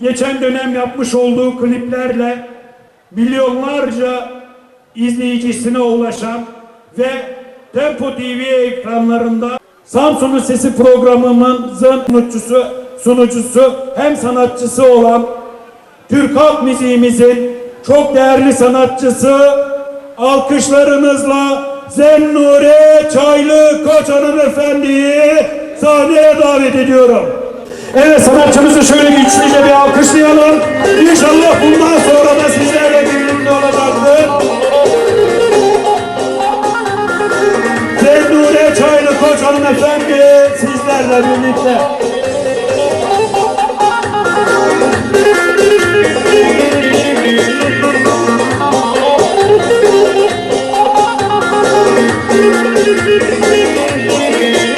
geçen dönem yapmış olduğu kliplerle milyonlarca izleyicisine ulaşan ve Tempo TV ekranlarında Samsun'un Sesi programımızın sunucusu, sunucusu hem sanatçısı olan Türk halk müziğimizin çok değerli sanatçısı alkışlarınızla Zennure Çaylı Koç hanımefendiyi sahneye davet ediyorum. Evet sanatçımızı şöyle güçlüce bir alkışlayalım. İnşallah bundan sonra da sizlerle birlikte olacaktır. Zennure Çaylı Koç hanımefendi sizlerle birlikte. Şu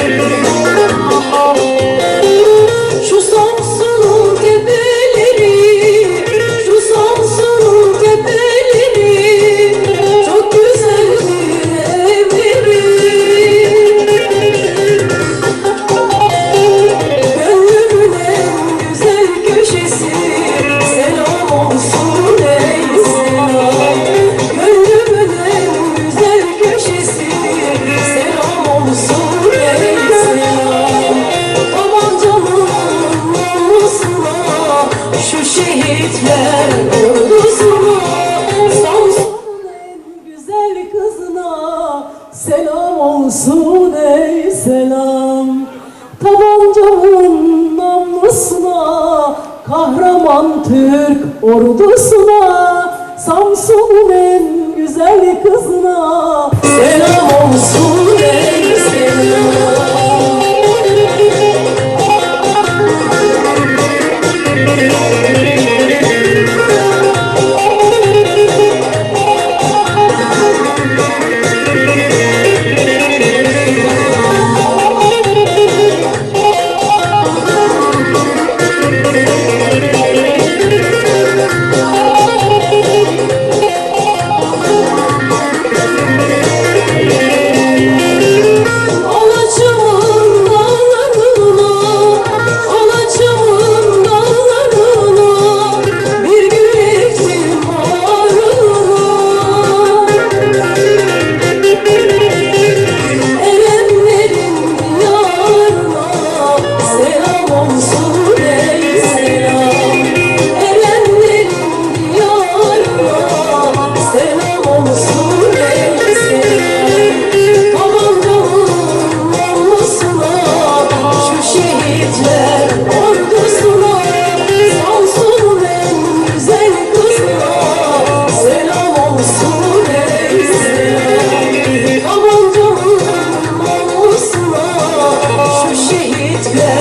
тебя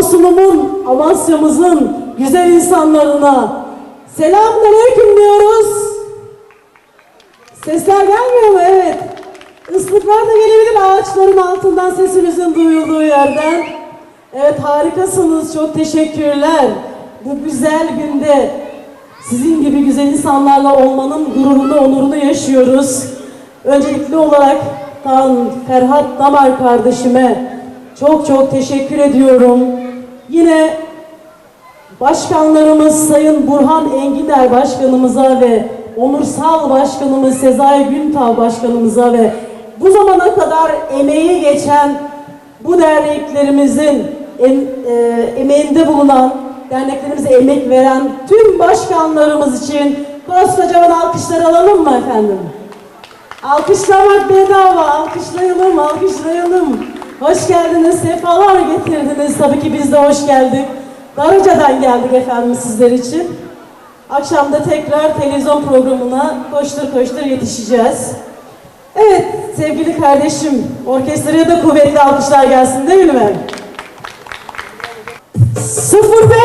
Samsun'umun, Amasya'mızın güzel insanlarına selamünaleyküm diyoruz. Sesler gelmiyor mu? Evet. Islıklar da gelebilir ağaçların altından sesimizin duyulduğu yerden. Evet harikasınız. Çok teşekkürler. Bu güzel günde sizin gibi güzel insanlarla olmanın gururunu, onurunu yaşıyoruz. Öncelikli olarak Tan Ferhat Damar kardeşime çok çok teşekkür ediyorum. Yine Başkanlarımız Sayın Burhan Enginer Başkanımıza ve Onursal Başkanımız Sezai Güntav Başkanımıza ve bu zamana kadar emeği geçen bu derneklerimizin em- e, emeğinde bulunan, derneklerimize emek veren tüm başkanlarımız için koskocaman alkışlar alalım mı efendim? Alkışlamak bedava, alkışlayalım, alkışlayalım. Hoş geldiniz, sefalar getirdiniz. Tabii ki biz de hoş geldik. Darıca'dan geldik efendim sizler için. Akşam da tekrar televizyon programına koştur koştur yetişeceğiz. Evet sevgili kardeşim, orkestraya da kuvvetli alkışlar gelsin değil mi? 05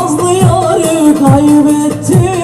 Nazlı yarı kaybettim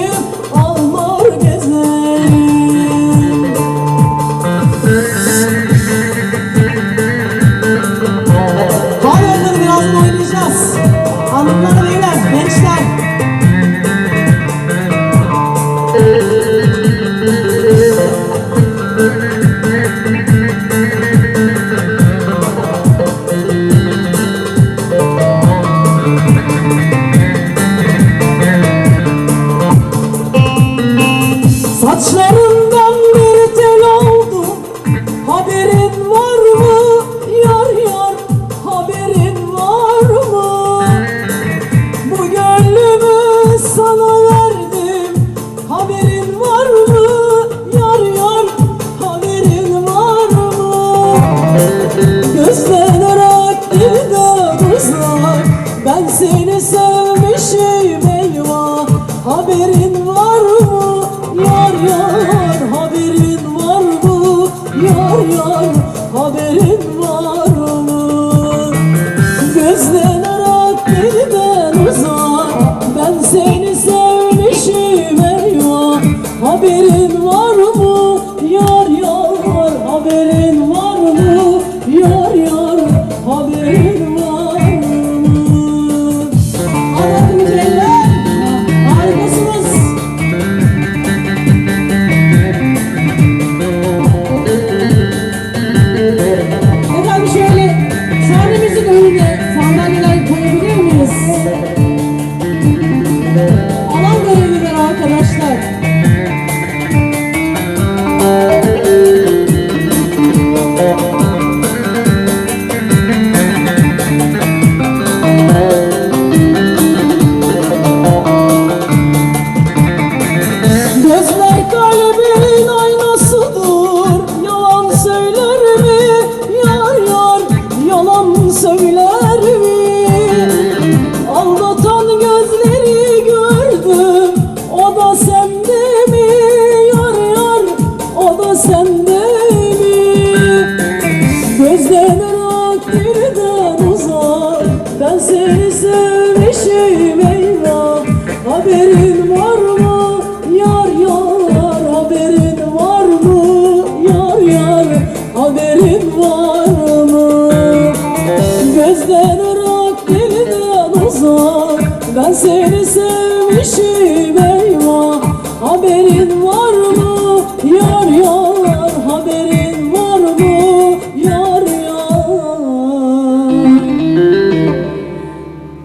seni sevmişim eyvah Haberin var mı yar yar Haberin var mı yar yar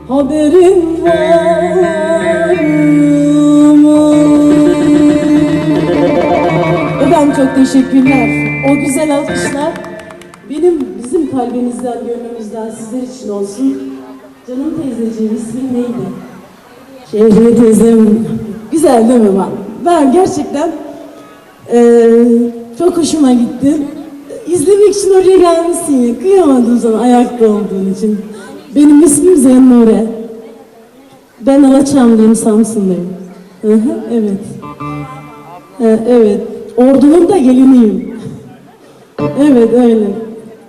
Haberin var mı? Efendim çok teşekkürler. O güzel alkışlar benim bizim kalbimizden, gönlümüzden sizler için olsun. Canım teyzeciğim ismin neydi? Şehriye teyzem. Güzel değil mi bak? Ben gerçekten eee, çok hoşuma gitti. İzlemek için oraya gelmişsin ya. Kıyamadım sana ayakta olduğun için. Benim ismim Zennure. Ben. Hı hı, evet. Ha, evet. Ordunun da geliniyim. Evet öyle.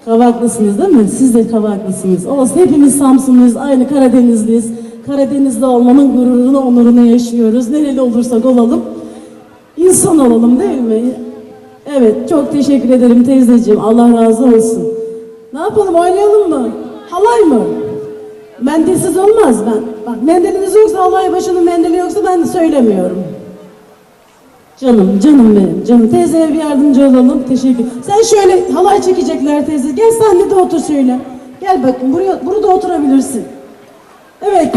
Kavaklısınız değil mi? Siz de kavaklısınız. Olsun hepimiz Samsunluyuz, aynı Karadenizliyiz. Karadenizli olmanın gururunu, onurunu yaşıyoruz. Nereli olursak olalım. İnsan olalım değil mi? Evet, çok teşekkür ederim teyzeciğim. Allah razı olsun. Ne yapalım, oynayalım mı? Halay mı? Mendilsiz olmaz ben. Bak mendiliniz yoksa, halay başının mendili yoksa ben söylemiyorum. Canım, canım benim, canım. Teyzeye bir yardımcı olalım. Teşekkür. Sen şöyle halay çekecekler teyze. Gel sahnede otur şöyle. Gel bakın buraya, burada oturabilirsin. Evet.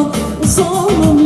Candan